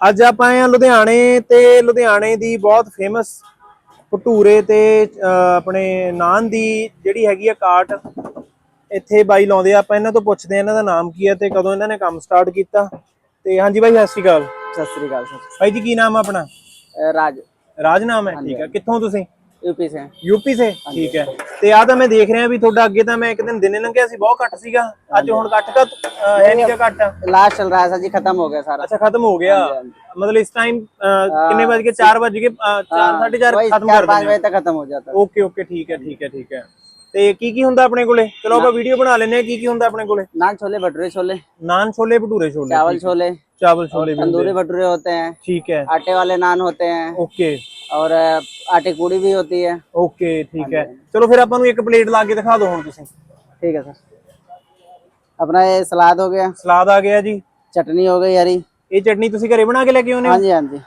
ਅੱਜ ਆਪਾਂ ਆਏ ਆ ਲੁਧਿਆਣੇ ਤੇ ਲੁਧਿਆਣੇ ਦੀ ਬਹੁਤ ਫੇਮਸ ਭਟੂਰੇ ਤੇ ਆਪਣੇ ਨਾਨ ਦੀ ਜਿਹੜੀ ਹੈਗੀ ਆ ਕਾਟ ਇੱਥੇ ਬਾਈ ਲਾਉਂਦੇ ਆ ਆਪਾਂ ਇਹਨਾਂ ਤੋਂ ਪੁੱਛਦੇ ਆ ਇਹਨਾਂ ਦਾ ਨਾਮ ਕੀ ਹੈ ਤੇ ਕਦੋਂ ਇਹਨਾਂ ਨੇ ਕੰਮ ਸਟਾਰਟ ਕੀਤਾ। ਤੇ ਹਾਂਜੀ ਬਾਈ ਸਤਿ ਸ਼੍ਰੀ ਅਕਾਲ। ਸਤਿ ਸ਼੍ਰੀ ਅਕਾਲ ਸਰ। ਬਾਈ ਜੀ ਕੀ ਨਾਮ ਆਪਣਾ? ਰਾਜ। ਰਾਜ ਨਾਮ ਹੈ ਠੀਕ ਹੈ ਕਿੱਥੋਂ ਤੁਸੀਂ? यूपी से हैं। ਯੂਪੀ ਸੇ ਠੀਕ ਹੈ ਤੇ ਆ ਤਾਂ ਮੈਂ ਦੇਖ ਰਿਹਾ ਵੀ ਤੁਹਾਡਾ ਅੱਗੇ ਤਾਂ ਮੈਂ ਇੱਕ ਦਿਨ ਦਿਨੇ ਲੰਘਿਆ ਸੀ ਬਹੁਤ ਘੱਟ ਸੀਗਾ ਅੱਜ ਹੁਣ ਘੱਟ ਘੱਟ ਅਹ, ਹੈ ਨਹੀਂ ਕਿ ਘੱਟ ਆ? लास्ट चल रहा है सर जी खत्म हो गया सारा ਅੱਛਾ ਖਤਮ ਹੋ ਗਿਆ ਮਤਲਬ ਇਸ ਟਾਈਮ ਕਿੰਨੇ ਵਜ ਕੇ 4 ਵਜ ਕੇ 4 4:30 वही ਖਤਮ चार ਕਰ पाँच ਦਿੰਦੇ बजे तक खत्म हो जाता है ਓਕੇ ਓਕੇ ਠੀਕ ਹੈ ਠੀਕ ਹੈ ਠੀਕ ਹੈ ਤੇ ਕੀ ਕੀ ਹੁੰਦਾ ਆਪਣੇ ਕੋਲੇ ਚਲੋ ਆਪਾਂ ਵੀਡੀਓ ਬਣਾ ਲੈਨੇ ਆ ਕੀ ਕੀ ਹੁੰਦਾ ਆਪਣੇ ਕੋਲੇ नान छोले भटूरे छोले ਨਾਨ ਛੋਲੇ ਭਟੂਰੇ ਛੋਲੇ चावल छोले ਚਾਵਲ ਛੋਲੇ ਵੀ ਹੁੰਦੇ तंदूरी भटूरे होते हैं ਠੀਕ ਹੈ आटे वाले नान होते हैं ਓਕੇ और अ, आटे की पूड़ी भी होती है ਓਕੇ ਠੀਕ ਹੈ ਚਲੋ ਫਿਰ ਆਪਾਂ ਨੂੰ ਇੱਕ ਪਲੇਟ ਲਾ ਕੇ ਦਿਖਾ ਦਿਓ ਹੁਣ ਤੁਸੀਂ ठीक है सर अपना ये सलाद हो गया ਸਲਾਦ ਆ ਗਿਆ ਜੀ चटनी हो गई हरी ਇਹ ਚਟਨੀ ਤੁਸੀਂ ਘਰੇ ਬਣਾ ਕੇ ਲੈ ਕੇ ਆਉਨੇ ਹੋ हाँ जी हाँ जी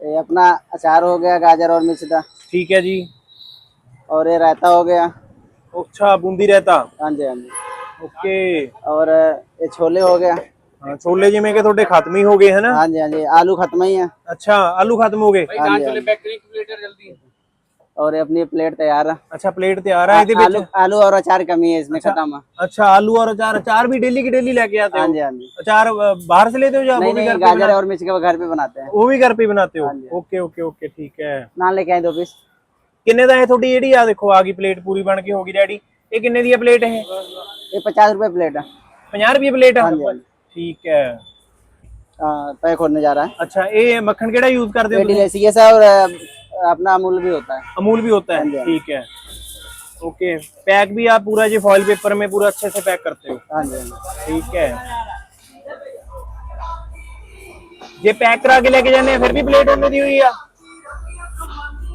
ये अपना अचार हो गया गाजर और मिर्च का ਠੀਕ ਹੈ ਜੀ और ये रायता हो गया ਅੱਛਾ ਬੂੰਦੀ ਰਹਿਤਾ हाँ जी हाँ जी ਓਕੇ और अ, ये छोले हो गया ਹਾਂ ਛੋਲੇ ਜਿਵੇਂ ਕਿ ਤੁਹਾਡੇ ਖਤਮ ਹੀ ਹੋ ਗਏ ਹਨਾ हाँ जी हाँ जी आलू खत्म ही है ਅੱਛਾ ਆਲੂ ਖਤਮ ਹੋ ਗਏ हाँ जी, हाँ जी। और ये अपनी प्लेट तैयार है ਅੱਛਾ ਪਲੇਟ ਤਿਆਰ ਆ ਇਹਦੇ ਵਿੱਚ आलू आलू और अचार कमी है इसमें खत्म है अच्छा आलू और अचार अचार भी डेली की डेली लेके आते हाँ हो जी हाँ जी अचार अ, बाहर से लेते हो या वो नहीं भी घर नहीं पे गाजर बना और मिर्च का घर पे बनाते हैं वो भी घर पे ही बनाते हो हाँ जी। ओके ओके ओके ठीक है नान लेके आए दो पीस ਕਿੰਨੇ ਦਾ ਹੈ ਤੁਹਾਡੀ ਜਿਹੜੀ ਆ ਦੇਖੋ ਆ ਗਈ ਪਲੇਟ ਪੂਰੀ ਬਣ ਕੇ ਹੋ ਗਈ ਰੈਡੀ ਇਹ ਕਿੰਨੇ ਦੀ ਹੈ ਪਲੇਟ ਇਹ ये पचास रुपए प्लेट है 50 ਰੁਪਏ ਪਲੇਟ हाँ जी हाँ जी ਠੀਕ ਹੈ हाँ, पैक होने जा रहा है ਅੱਛਾ ਇਹ ਮੱਖਣ ਕਿਹੜਾ ਯੂਜ਼ ਕਰਦੇ ਹੋ पेटी जैसी ये सब और अ, अपना अमूल भी होता है अमूल भी होता हाँ जी, है हाँ ठीक है ओके पैक भी आप पूरा जो फॉइल पेपर में पूरा अच्छे से पैक करते हो हाँ जी हाँ जी ठीक है ये पैक करा के लेके जाने हैं, फिर भी प्लेट होने दी हुई है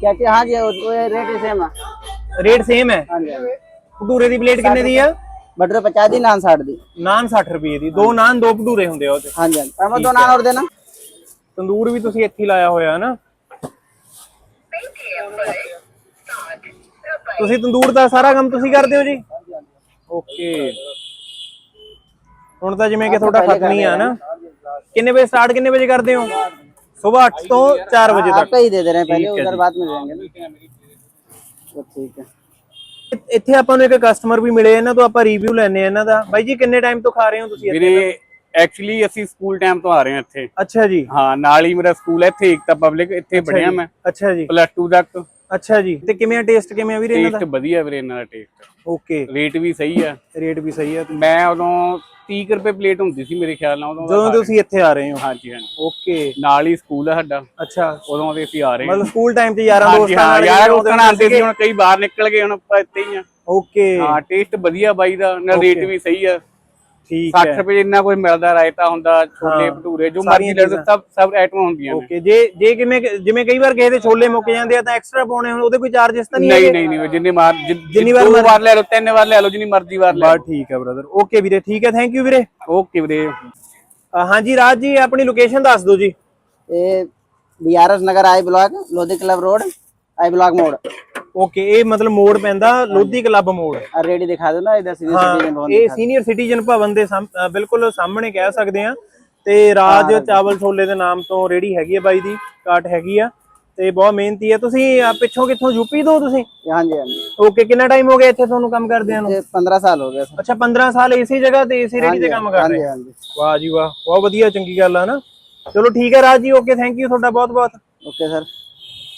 क्या क्या हाँ जी वो वो ये रेट ही सेम है रेट सेम है हाँ जी हाँ जी ਭਟੂਰੇ ਦੀ ਪਲੇਟ ਕਿੰਨੇ ਦੀ ਆ भटूरे पचास दी नान साठ दी ਨਾਨ 60 ਰੁਪਏ ਦੀ ਦੋ ਨਾਨ ਦੋ ਭਟੂਰੇ ਹੁੰਦੇ ਆ ਉਹਦੇ हाँ जी हाँ जी और मैं दो नान और देना ਤੰਦੂਰ ਵੀ ਤੁਸੀਂ ਇੱਥੇ ਹੀ ਲਾਇਆ ਹੋਇਆ ਹੈ ਨਾ ਤੁਸੀਂ ਤੰਦੂਰ ਦਾ ਸਾਰਾ ਕੰਮ ਤੁਸੀਂ ਕਰਦੇ ਹੋ ਜੀ ਓਕੇ ਹੁਣ ਤਾਂ ਜਿਵੇਂ ਕਿ ਤੁਹਾਡਾ ਖਤਮ ਹੀ ਆ ਨਾ ਕਿੰਨੇ ਵਜੇ ਸਟਾਰਟ ਕਿੰਨੇ ਵਜੇ ਕਰਦੇ ਹੋ ਸਵੇਰ 8 ਤੋਂ 4 ਵਜੇ ਤੱਕ आपका ही दे दे रहे हैं पहले ठीक है उधर जी। बाद में देंगे ना तो ठीक है ਇ- ਇੱਥੇ ਆਪਾਂ ਨੂੰ ਇੱਕ ਕਸਟਮਰ ਵੀ ਮਿਲੇ ਇਹਨਾਂ ਤੋਂ ਆਪਾਂ ਰਿਵਿਊ ਲੈਣੇ ਆ ਇਹਨਾਂ ਦਾ। ਬਾਈ ਜੀ ਕਿੰਨੇ ਟਾਈਮ ਤੋਂ ਖਾ ਰਹੇ ਹੋ ਤੁਸੀਂ ਇੱਥੇ ਵੀਰੇ ਐਕਚੁਅਲੀ ਅਸੀਂ ਸਕੂਲ ਟਾਈਮ ਤੋਂ ਆ ਰਹੇ ਹਾਂ ਇੱਥੇ। ਅੱਛਾ ਜੀ। ਹਾਂ ਨਾਲ ਹੀ ਮੇਰਾ ਸਕੂਲ ਹੈ ਇੱਥੇ ਏਕਤਾ ਪਬਲਿਕ ਇੱਥੇ ਪੜਿਆ ਮੈਂ। ਅੱਛਾ ਜੀ। ਪਲੱਸ 2 ਤੱਕ। ਅੱਛਾ ਜੀ। ਤੇ ਕਿਵੇਂ ਟੇਸਟ ਕਿਵੇਂ ਆ ਵੀਰੇ ਇਹਨਾਂ ਟੇਸਟ ਦਾ ਵਧੀਆ ਵੀਰੇ ਇਹਨਾਂ ਦਾ ਟੇਸਟ ਓਕੇ ਰੇਟ ਵੀ ਸਹੀ ਆ। ਰੇਟ ਵੀ ਸਹੀ ਆ ਮੈਂ ਉਦੋਂ 30 ਕੁ ਰੁਪਏ ਪਲੇਟ ਹੁੰਦੀ ਸੀ ਮੇਰੇ ਖਿਆਲ ਨਾਲ ਉਦੋਂ ਜਦੋਂ ਤੁਸੀਂ ਇੱਥੇ ਆ ਰਹੇ ਹੋ। ਹਾਂਜੀ ਹਾਂਜੀ। ਓਕੇ ਨਾਲ ਹੀ ਸਕੂਲ ਆ ਸਾਡਾ। ਅੱਛਾ। ਉਦੋਂ ਦੇ ਅਸੀਂ ਆ ਰਹੇ ਮਤਲਬ ਸਕੂਲ ਟਾਈਮ 'ਚ ਯਾਰਾਂ ਦੋਸਤਾਂ ਨਾਲ ਯਾਰ ਜਦੋਂ ਉਹ ਆਉਂਦੇ ਸੀ ਹੁਣ ਕਈ ਬਾਹਰ ਨਿਕਲ ਗਏ ਹੁਣ ਆਪਾਂ ਇੱਥੇ ਹੀ ਆ। ਓਕੇ ਹਾਂ ਟੇਸਟ ਵਧੀਆ ਬਾਈ ਦਾ ਨਾਲ ਰੇਟ ਵੀ ਸਹੀ ਆ। ਠੀਕ ਹੈ। 60 ਰੁਪਏ ਇੰਨਾ ਕੋਈ ਮਿਲਦਾ ਰਾਇਤਾ ਹੁੰਦਾ ਛੋਲੇ ਭਟੂਰੇ ਜੋ ਮਰਜ਼ੀ ਲੈ ਲਓ ਸਭ ਸਭ ਆਈਟਮਾਂ ਹੁੰਦੀਆਂ ਨੇ। ਓਕੇ ਜੇ ਜੇ ਕਿਵੇਂ ਜਿਵੇਂ ਕਈ ਵਾਰ ਕਿਸੇ ਛੋਲੇ ਮੁੱਕ ਜਾਂਦੇ ਆ ਤਾਂ ਐਕਸਟਰਾ ਪਾਉਣੇ ਹੁਣ ਉਹਦੇ ਕੋਈ ਚਾਰजेस ਤਾਂ ਨਹੀਂ ਨਹੀਂ ਨਹੀਂ ਨਹੀਂ ਜਿੰਨੀ ਵਾਰ ਜਿੰਨੀ ਵਾਰ ਲੈ ਲਓ ਤਿੰਨ ਵਾਰ ਲੈ ਲਓ ਜਿੰਨੀ ਮਰਜ਼ੀ ਵਾਰ ਲੈ ਲਓ। ਠੀਕ ਹੈ ਬ੍ਰਦਰ ਓਕੇ ਵੀਰੇ ਠੀਕ ਹੈ ਥੈਂਕ ਯੂ ਵੀਰੇ। ਓਕੇ ਵੀਰੇ। ਹਾਂਜੀ ਰਾਜ ਜੀ ਆਪਣੀ ਲੋਕੇਸ਼ਨ ਦੱਸ ਦਿਓ ਜੀ। ਇਹ BRS Nagar I block Lodhi club road I block ਮੋੜ। ਓਕੇ ਇਹ ਮਤਲਬ ਮੋੜ ਪੈਂਦਾ ਲੋਧੀ ਕਲੱਬ ਮੋੜ और रेडी दिखा दो ना इधर सीधी ਹਾਂ सिटीजन भवन ਇਹ ਸੀਨੀਅਰ ਸਿਟੀਜ਼ਨ ਭਵਨ ਦੇ ਸਾਹਮ- ਅ, ਬਿਲਕੁਲ ਸਾਹਮਣੇ ਕਹਿ ਸਕਦੇ ਆ ਤੇ ਰਾਜ ਚਾਵਲ ਛੋਲੇ ਦੇ ਨਾਮ ਤੋਂ ਰੇੜੀ ਹੈਗੀ ਆ ਬਾਈ ਦੀ ਕਾਟ ਹੈਗੀ ਆ ਤੇ ਬਹੁਤ ਮਿਹਨਤੀ ਆ ਤੁਸੀਂ ਅ, ਪਿੱਛੋਂ ਕਿੱਥੋਂ ਯੂਪੀ ਤੋਂ ਤੁਸੀਂ हाँ जी हाँ जी ਓਕੇ ਕਿੰਨਾ ਟਾਈਮ ਹੋ ਗਿਆ ਇੱਥੇ ਤੁਹਾਨੂੰ ਕੰਮ ਕਰਦਿਆਂ ਨੂੰ ये पंद्रह साल हो गया सर ਅੱਛਾ 15 ਸਾਲ ਇਸੇ ਜਗ੍ਹਾ ਤੇ ਇਸੇ ਰੇੜੀ ਤੇ ਕੰਮ हाँ ਕਰ जी ਰਹੇ हाँ जी ਵਾਹ ਜੀ ਵਾਹ ਬਹੁਤ ਵਧੀਆ ਚੰਗੀ ਗੱਲ ਆ ਨਾ ਚਲੋ ਠੀਕ ਹੈ Raj ji okay thank you ਤੁਹਾਡਾ ਬਹੁਤ ਬਹੁਤ ओके सर